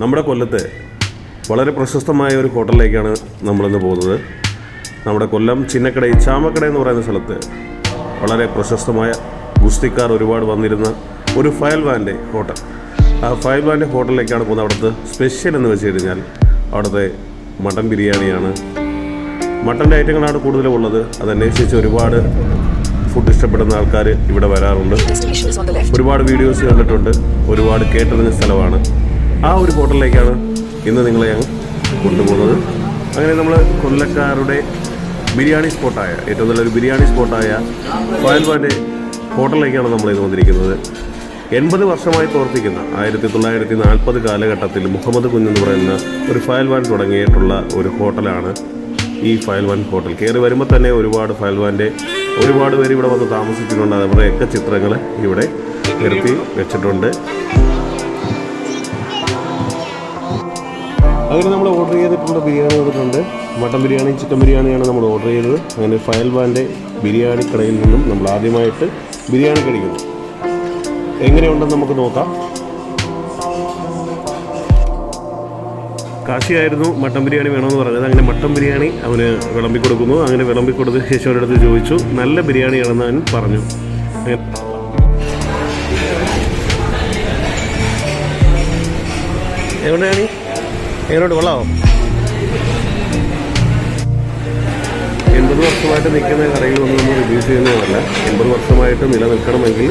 നമ്മുടെ കൊല്ലത്തെ വളരെ പ്രശസ്തമായ ഒരു ഹോട്ടലിലേക്കാണ് നമ്മളിന്ന് പോകുന്നത്. നമ്മുടെ കൊല്ലം ചിന്നക്കട ചാമക്കട എന്ന് പറയുന്ന സ്ഥലത്ത് വളരെ പ്രശസ്തമായ ഗുസ്തിക്കാർ ഒരുപാട് വന്നിരുന്ന ഒരു ഫയൽ വാന്റെ ഹോട്ടൽ. ആ ഫയൽ വാന്റെ ഹോട്ടലിലേക്കാണ് പോകുന്നത്. അവിടുത്തെ സ്പെഷ്യൽ എന്ന് വെച്ച് കഴിഞ്ഞാൽ അവിടുത്തെ മട്ടൻ ബിരിയാണിയാണ്. മട്ടന്റെ ഐറ്റങ്ങളാണ് കൂടുതലും ഉള്ളത്. അതന്വേഷിച്ച് ഒരുപാട് ഫുഡ് ഇഷ്ടപ്പെടുന്ന ആൾക്കാർ ഇവിടെ വരാറുണ്ട്. ഒരുപാട് വീഡിയോസ് കണ്ടിട്ടുണ്ട്. ഒരുപാട് കേട്ടറിഞ്ഞ സ്ഥലമാണ്. ആ ഒരു ഹോട്ടലിലേക്കാണ് ഇന്ന് നിങ്ങളെ ഞങ്ങൾ കൊണ്ടുപോകുന്നത്. അങ്ങനെ നമ്മൾ കൊല്ലക്കാരുടെ ബിരിയാണി സ്പോട്ടായ ഏറ്റവും നല്ലൊരു ബിരിയാണി സ്പോട്ടായ ഫയൽവാന്റെ ഹോട്ടലിലേക്കാണ് നമ്മൾ ഇന്ന് വന്നിരിക്കുന്നത്. എൺപത് വർഷമായി പ്രവർത്തിക്കുന്ന ആയിരത്തി തൊള്ളായിരത്തി നാൽപ്പത് കാലഘട്ടത്തിൽ മുഹമ്മദ് കുഞ്ഞെന്ന് പറയുന്ന ഒരു ഫയൽവാൻ തുടങ്ങിയിട്ടുള്ള ഒരു ഹോട്ടലാണ് ഈ ഫയൽവാൻ ഹോട്ടൽ. കയറി വരുമ്പോൾ തന്നെ ഒരുപാട് ഫയൽവാന്റെ ഒരുപാട് പേര് ഇവിടെ വന്ന് താമസിച്ചിട്ടുണ്ട് അവരുടെയൊക്കെ ചിത്രങ്ങൾ ഇവിടെ നിർത്തി വെച്ചിട്ടുണ്ട്. അങ്ങനെ നമ്മൾ ഓർഡർ ചെയ്തിട്ടുള്ള ബിരിയാണി വന്നിട്ടുണ്ട് മട്ടൻ ബിരിയാണി ചിക്കൻ ബിരിയാണിയാണ് നമ്മൾ ഓർഡർ ചെയ്തത്. അങ്ങനെ ഫയൽവാന്റെ ബിരിയാണി കടയിൽ നിന്നും നമ്മൾ ആദ്യമായിട്ട് ബിരിയാണി കഴിക്കുന്നു. എങ്ങനെയുണ്ടെന്ന് നമുക്ക് നോക്കാം. കാശിയായിരുന്നു മട്ടൻ ബിരിയാണി വേണമെന്ന് പറഞ്ഞത്. അങ്ങനെ മട്ടൻ ബിരിയാണി അവന് വിളമ്പി കൊടുക്കുന്നു. അങ്ങനെ വിളമ്പി കൊടുത്ത ശേഷം അവരടുത്ത് ചോദിച്ചു നല്ല ബിരിയാണിയാണെന്ന് അവൻ പറഞ്ഞു. എവിടെയാണ് എങ്ങോട്ട് കൊള്ളാവോ? എൺപത് വർഷമായിട്ട് നിൽക്കുന്ന കടയിൽ ഒന്നും നമ്മൾ റിഡ്യൂസ് ചെയ്യുന്നതല്ല. എൺപത് വർഷമായിട്ട് നിലനിൽക്കണമെങ്കിൽ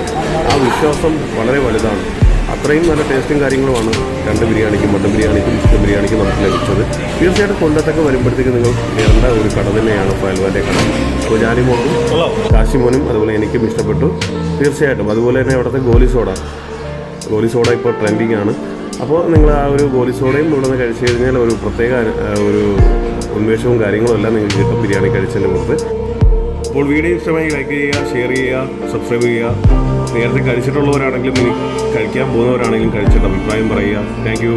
ആ വിശ്വാസം വളരെ വലുതാണ്. അത്രയും നല്ല ടേസ്റ്റും കാര്യങ്ങളുമാണ് രണ്ട് ബിരിയാണിക്കും മട്ടൻ ബിരിയാണിക്കും ചിക്കൻ ബിരിയാണിക്കും നമുക്ക് ലഭിച്ചത്. തീർച്ചയായിട്ടും കൊല്ലത്തൊക്കെ വരുമ്പോഴത്തേക്ക് നിങ്ങൾ വേണ്ട ഒരു കട തന്നെയാണ് ഫയൽവാന്റെ കട. അപ്പോൾ കാശി കാശിമോനും അതുപോലെ എനിക്കും ഇഷ്ടപ്പെട്ടു. തീർച്ചയായിട്ടും. അതുപോലെ തന്നെ അവിടുത്തെ ഗോലി സോഡ. ഗോലി സോഡ ഇപ്പോൾ ട്രെൻഡിങ് ആണ്. അപ്പോൾ നിങ്ങൾ ആ ഒരു ഗോലി സോഡയും ഇവിടെ നിന്ന് കഴിച്ചു കഴിഞ്ഞാൽ ഒരു പ്രത്യേക ഒരു ഉന്മേഷവും കാര്യങ്ങളും എല്ലാം നിങ്ങൾക്ക് കിട്ടും ബിരിയാണി കഴിച്ചതിന്റെ മുമ്പ് അപ്പോൾ വീഡിയോ ഇഷ്ടമായി ലൈക്ക് ചെയ്യുക ഷെയർ ചെയ്യുക സബ്സ്ക്രൈബ് ചെയ്യുക. നേരത്തെ കഴിച്ചിട്ടുള്ളവരാണെങ്കിലും ഇനി കഴിക്കാൻ പോകുന്നവരാണെങ്കിലും കഴിച്ചിട്ട് അഭിപ്രായം പറയുക. താങ്ക്